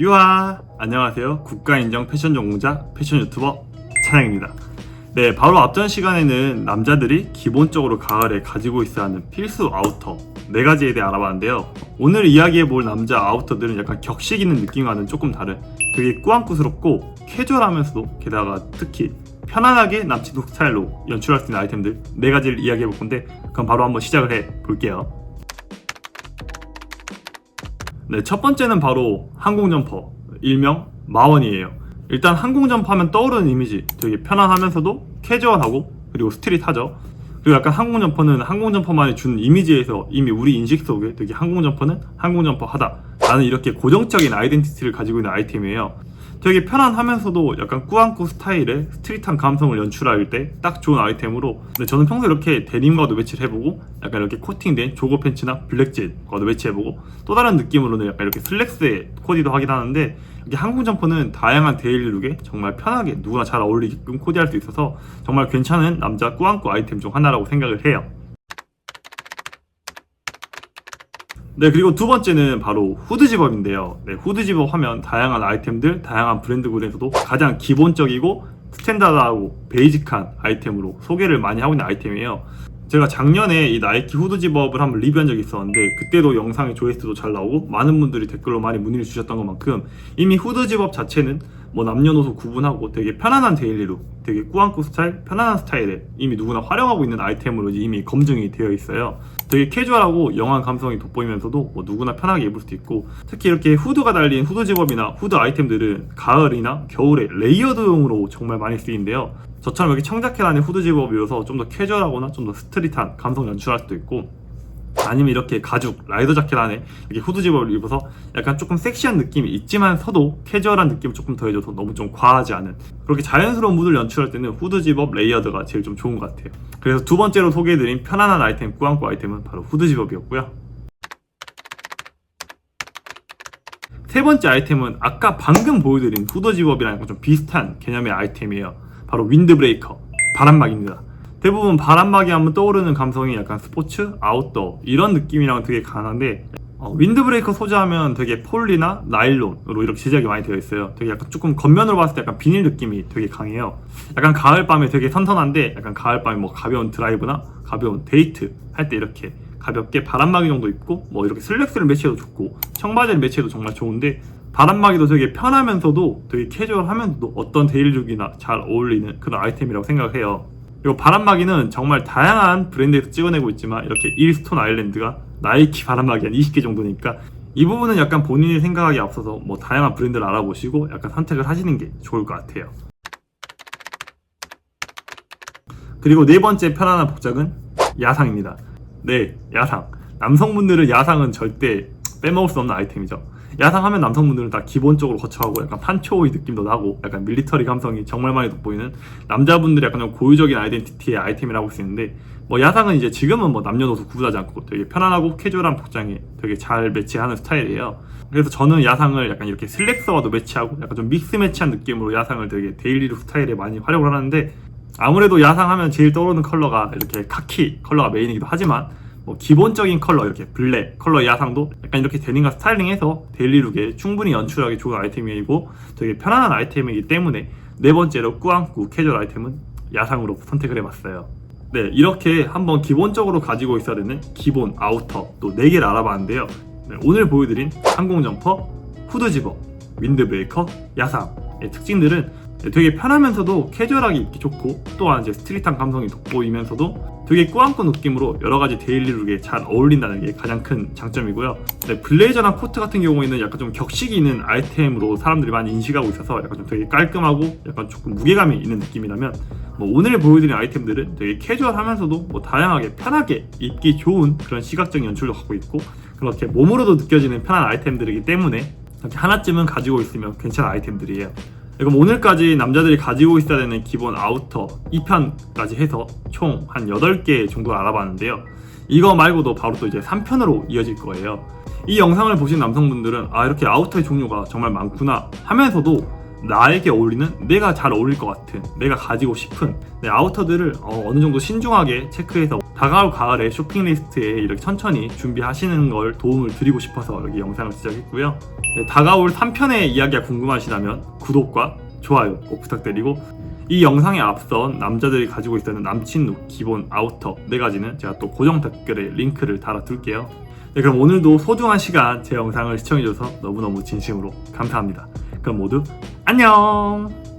유하 안녕하세요. 국가인정 패션 전공자 패션 유튜버 찬양입니다. 네 바로 앞전 시간에는 남자들이 기본적으로 가을에 가지고 있어야 하는 필수 아우터 네 가지에 대해 알아봤는데요. 오늘 이야기해 볼 남자 아우터들은 약간 격식 있는 느낌과는 조금 다른 되게 꾸안꾸스럽고 캐주얼하면서도 게다가 특히 편안하게 남친룩 스타일로 연출할 수 있는 아이템들 네 가지를 이야기해 볼 건데 그럼 바로 한번 시작을 해 볼게요 네, 첫 번째는 바로 항공점퍼, 일명 마원이에요. 일단 항공점퍼 하면 떠오르는 이미지 되게 편안하면서도 캐주얼하고 그리고 스트릿하죠. 그리고 약간 항공점퍼는 항공점퍼만이 준 이미지에서 이미 우리 인식 속에 되게 항공점퍼는 항공점퍼 하다. 나는 이렇게 고정적인 아이덴티티를 가지고 있는 아이템이에요. 되게 편안하면서도 약간 꾸안꾸 스타일의 스트릿한 감성을 연출할 때 딱 좋은 아이템으로. 근데 저는 평소에 이렇게 데님과도 매치를 해보고 약간 이렇게 코팅된 조거 팬츠나 블랙젯과도 매치해보고 또 다른 느낌으로는 약간 이렇게 슬랙스에 코디도 하긴 하는데 이게 항공 점퍼는 다양한 데일리 룩에 정말 편하게 누구나 잘 어울리게끔 코디할 수 있어서 정말 괜찮은 남자 꾸안꾸 아이템 중 하나라고 생각을 해요 네 그리고 두 번째는 바로 후드 집업인데요. 네, 후드 집업 하면 다양한 아이템들 다양한 브랜드군에서도 가장 기본적이고 스탠다드하고 베이직한 아이템으로 소개를 많이 하고 있는 아이템이에요. 제가 작년에 이 나이키 후드 집업을 한번 리뷰한 적이 있었는데 그때도 영상에 조회수도 잘 나오고 많은 분들이 댓글로 많이 문의를 주셨던 것만큼 이미 후드 집업 자체는 뭐 남녀노소 구분하고 되게 편안한 데일리룩 되게 꾸안꾸 스타일 편안한 스타일에 이미 누구나 활용하고 있는 아이템으로 이미 검증이 되어 있어요. 되게 캐주얼하고 영한 감성이 돋보이면서도 뭐 누구나 편하게 입을 수도 있고 특히 이렇게 후드가 달린 후드 집업이나 후드 아이템들은 가을이나 겨울에 레이어드용으로 정말 많이 쓰이는데요. 저처럼 이렇게 청자켓 안에 후드 집업이어서 좀 더 캐주얼하거나 좀 더 스트릿한 감성 연출할 수도 있고 아니면 이렇게 가죽 라이더 자켓 안에 이렇게 후드 집업을 입어서 약간 조금 섹시한 느낌이 있지만 서도 캐주얼한 느낌을 조금 더해줘서 너무 좀 과하지 않은 그렇게 자연스러운 무드를 연출할 때는 후드 집업 레이어드가 제일 좀 좋은 것 같아요. 그래서 두 번째로 소개해드린 편안한 아이템 꾸안꾸 아이템은 바로 후드 집업이었고요. 세 번째 아이템은 아까 방금 보여드린 후드 집업이랑 좀 비슷한 개념의 아이템이에요. 바로 윈드 브레이커 바람막입니다 대부분 바람막이 하면 떠오르는 감성이 약간 스포츠, 아웃도어 이런 느낌이랑 되게 강한데 어, 윈드브레이커 소재하면 되게 폴리나 나일론으로 이렇게 제작이 많이 되어 있어요. 되게 약간 조금 겉면으로 봤을 때 약간 비닐 느낌이 되게 강해요. 약간 가을밤에 되게 선선한데 약간 가을밤에 뭐 가벼운 드라이브나 가벼운 데이트 할 때 이렇게 가볍게 바람막이 정도 입고 뭐 이렇게 슬랙스를 매치해도 좋고 청바지를 매치해도 정말 좋은데 바람막이도 되게 편하면서도 되게 캐주얼하면서도 어떤 데일룩이나 잘 어울리는 그런 아이템이라고 생각을 해요. 그리고 바람막이는 정말 다양한 브랜드에서 찍어내고 있지만 이렇게 일스톤 아일랜드가 나이키 바람막이 한 20개 정도니까 이 부분은 약간 본인이 생각하기 앞서서 뭐 다양한 브랜드를 알아보시고 약간 선택을 하시는 게 좋을 것 같아요. 그리고 네 번째 편안한 복장은 야상입니다. 네, 야상. 남성분들은 야상은 절대 빼먹을 수 없는 아이템이죠. 야상하면 남성분들은 다 기본적으로 거쳐하고 약간 판초의 느낌도 나고 약간 밀리터리 감성이 정말 많이 돋보이는 남자분들이 약간 좀 고유적인 아이덴티티의 아이템이라고 할 수 있는데 뭐 야상은 이제 지금은 뭐 남녀노소 구분하지 않고 되게 편안하고 캐주얼한 복장에 되게 잘 매치하는 스타일이에요. 그래서 저는 야상을 약간 이렇게 슬랙스와도 매치하고 약간 좀 믹스 매치한 느낌으로 야상을 되게 데일리룩 스타일에 많이 활용을 하는데 아무래도 야상하면 제일 떠오르는 컬러가 이렇게 카키 컬러가 메인이기도 하지만 뭐 기본적인 컬러 이렇게 블랙 컬러 야상도 약간 이렇게 데님과 스타일링해서 데일리룩에 충분히 연출하기 좋은 아이템이고 되게 편안한 아이템이기 때문에 네 번째로 꾸안꾸 캐주얼 아이템은 야상으로 선택을 해봤어요. 네 이렇게 한번 기본적으로 가지고 있어야 되는 기본 아우터 또 4개를 알아봤는데요. 네, 오늘 보여드린 항공 점퍼, 후드 집업, 윈드브레이커, 야상의 특징들은 되게 편하면서도 캐주얼하게 입기 좋고 또한 이제 스트릿한 감성이 돋보이면서도 되게 꾸안꾸 느낌으로 여러 가지 데일리 룩에 잘 어울린다는 게 가장 큰 장점이고요. 네, 블레이저나 코트 같은 경우에는 약간 좀 격식이 있는 아이템으로 사람들이 많이 인식하고 있어서 약간 좀 되게 깔끔하고 약간 조금 무게감이 있는 느낌이라면 뭐 오늘 보여드린 아이템들은 되게 캐주얼하면서도 뭐 다양하게 편하게 입기 좋은 그런 시각적인 연출도 갖고 있고 그렇게 몸으로도 느껴지는 편한 아이템들이기 때문에 이렇게 하나쯤은 가지고 있으면 괜찮은 아이템들이에요. 그럼 오늘까지 남자들이 가지고 있어야 되는 기본 아우터 2편까지 해서 총 한 8개 정도 알아봤는데요. 이거 말고도 바로 또 이제 3편으로 이어질 거예요. 이 영상을 보신 남성분들은 아 이렇게 아우터의 종류가 정말 많구나 하면서도 나에게 어울리는 내가 잘 어울릴 것 같은 내가 가지고 싶은 내 아우터들을 어, 느 정도 신중하게 체크해서 다가올 가을에 쇼핑 리스트에 이렇게 천천히 준비하시는 걸 도움을 드리고 싶어서 여기 영상을 제작했고요. 네, 다가올 3편의 이야기가 궁금하시다면 구독과 좋아요 꼭 부탁드리고 이 영상에 앞선 남자들이 가지고 있었는 남친 룩 기본 아우터 네 가지는 제가 또 고정 댓글에 링크를 달아둘게요. 네, 그럼 오늘도 소중한 시간 제 영상을 시청해줘서 너무너무 진심으로 감사합니다. 그럼 모두 안녕!